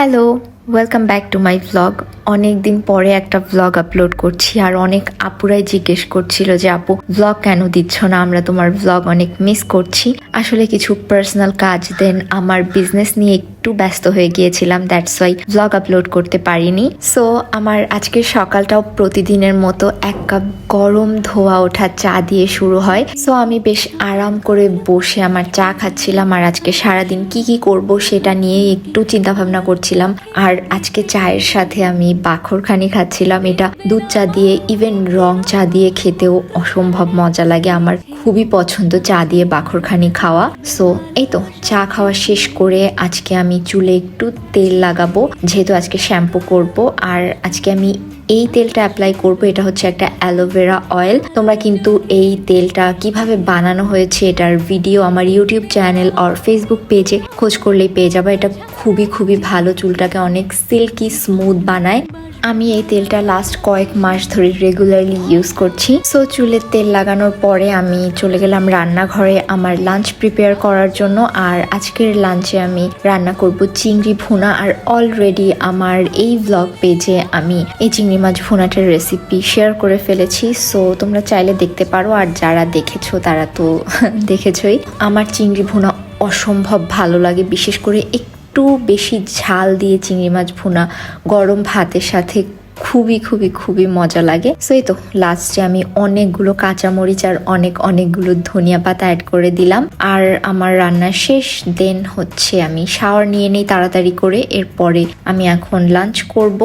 Hello welcome back to my vlog অনেক দিন পরে একটা ভ্লগ আপলোড করছি আর অনেক আপুরাই জিজ্ঞেস করছিল যে, আপু ভ্লগ কেন দিচ্ছ না? আমরা তোমার ভ্লগ অনেক মিস করছি। আসলে কিছু পার্সোনাল কাজ দেন আমার বিজনেস নিয়ে একটু ব্যস্ত হয়ে গিয়েছিলাম দ্যাটস ওয়াই ভ্লগ আপলোড করতে পারিনি। সো আমার আজকের সকালটাও প্রতিদিনের মতো এক কাপ গরম ধোয়া ওঠা চা দিয়ে শুরু হয়। সো আমি বেশ আরাম করে বসে আমার চা খাচ্ছিলাম আর আজকে সারাদিন কি কি করব সেটা নিয়ে একটু চিন্তা ভাবনা করছিলাম। আর আজকে চায়ের সাথে আমি বাখরখানি খাচ্ছিলাম। এটা দুধ চা দিয়ে ইভেন রং চা দিয়ে খেতেও অসম্ভব মজা লাগে। আমার খুবই পছন্দ চা দিয়ে বাখরখানি খাওয়া। সো এই তো, চা খাওয়া শেষ করে আজকে আমি চুলে একটু তেল লাগাবো যেহেতু আজকে শ্যাম্পু করব। আর আজকে আমি এই তেলটা অ্যাপ্লাই করব, এটা হচ্ছে একটা অ্যালোভেরা অয়েল তোমরা কিন্তু এই তেলটা কীভাবে বানানো হয়েছে এটার ভিডিও আমার ইউটিউব চ্যানেল আর ফেসবুক পেজে খোঁজ করলেই পেয়ে যাবে। এটা খুবই খুবই ভালো চুলটাকে অনেক সিল্কি স্মুথ বানায়। আমি এই তেলটা লাস্ট কয়েক মাস ধরে রেগুলারলি ইউজ করছি। সো চুলের তেল লাগানোর পরে আমি চলে গেলাম রান্নাঘরে আমার লাঞ্চ প্রিপেয়ার করার জন্য। আর আজকের লাঞ্চে আমি রান্না করব চিংড়ি ভুনা। আর অলরেডি আমার এই ব্লগ পেজে আমি এই চিংড়ি মাছ ভুনাটার রেসিপি শেয়ার করে ফেলেছি। সো তোমরা চাইলে দেখতে পারো আর যারা দেখেছ, তারা তো দেখেছই। আমার চিংড়ি ভুনা অসম্ভব ভালো লাগে, বিশেষ করে একটু বেশি ঝাল দিয়ে চিংড়ি মাছ ভুনা গরম ভাতের সাথে খুবই খুবই খুবই মজা লাগে। সো এই তো লাস্টে আমি অনেকগুলো কাঁচামরিচ আর অনেক, অনেকগুলো ধনিয়া পাতা অ্যাড করে দিলাম। আর আমার রান্না শেষ দেন হচ্ছে আমি শাওয়ার নিয়ে নেই তাড়াতাড়ি করে। এরপরে আমি এখন লাঞ্চ করব।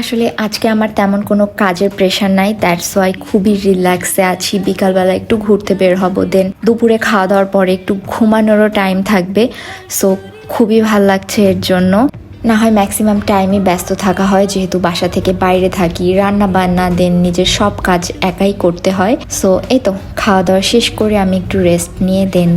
আসলে আজকে আমার তেমন কোনো কাজের প্রেশার নাই দ্যাটস ওয়াই খুবই রিল্যাক্সে আছি। বিকালবেলা একটু ঘুরতে বের হব দেন দুপুরে খাওয়া দাওয়ার পরে একটু ঘুমানোরও টাইম থাকবে। সো খুবই ভালো লাগছে এর জন্য। না হয় ম্যাক্সিমাম টাইমে ব্যস্ত থাকা হয়, যেহেতু বাসা থেকে বাইরে থাকি রান্না বান্না দেন নিজের সব কাজ একাই করতে হয়। সো এই তো খাওয়া দাওয়া শেষ করে আমি একটু রেস্ট নিয়ে দেন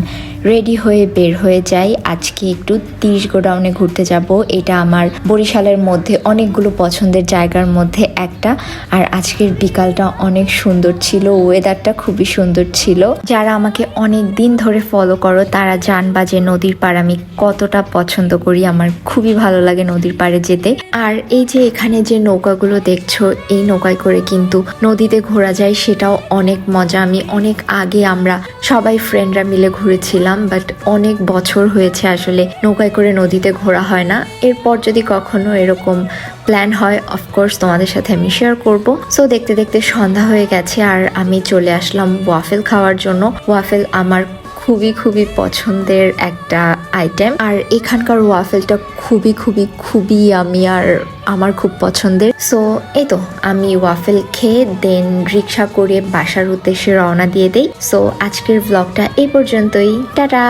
রেডি হয়ে বের হয়ে যাই। আজকে একটু তিরিশ গোডাউনে ঘুরতে যাব। এটা আমার বরিশালের মধ্যে অনেকগুলো পছন্দের জায়গার মধ্যে একটা। আর আজকের বিকালটা অনেক সুন্দর ছিল। ওয়েদারটা খুবই সুন্দর ছিল। যারা আমাকে অনেক দিন ধরে ফলো করো, তারা জানবা যে নদীর পাড় আমি কতটা পছন্দ করি। আমার খুবই ভালো লাগে নদীর পাড়ে যেতে। আর এই যে এখানে যে নৌকাগুলো দেখছ, এই নৌকায় করে কিন্তু নদীতে ঘোরা যায়, সেটাও অনেক মজা। আমি অনেক আগে আমরা সবাই ফ্রেন্ডরা মিলে ঘুরেছিলাম। বাট অনেক বছর হয়েছে আসলে নৌকায় করে নদীতে ঘোরা হয় না। এরপর যদি কখনো এরকম প্ল্যান হয় অফকোর্স তোমাদের সাথে আমি শেয়ার করব। সো দেখতে দেখতে সন্ধ্যা হয়ে গেছে আর আমি চলে আসলাম ওয়াফেল খাওয়ার জন্য। ওয়াফেল আমার খুবই খুবই পছন্দের একটা আইটেম আর এখানকার ওয়াফেলটা খুবই খুবই খুবই আমি আর আমার খুব পছন্দের। সো এই তো আমি ওয়াফেল খেয়ে দেন রিক্সা করে বাসার উদ্দেশ্যে রওনা দিয়ে দেই। সো আজকের ব্লগটা এই পর্যন্তই। টাটা!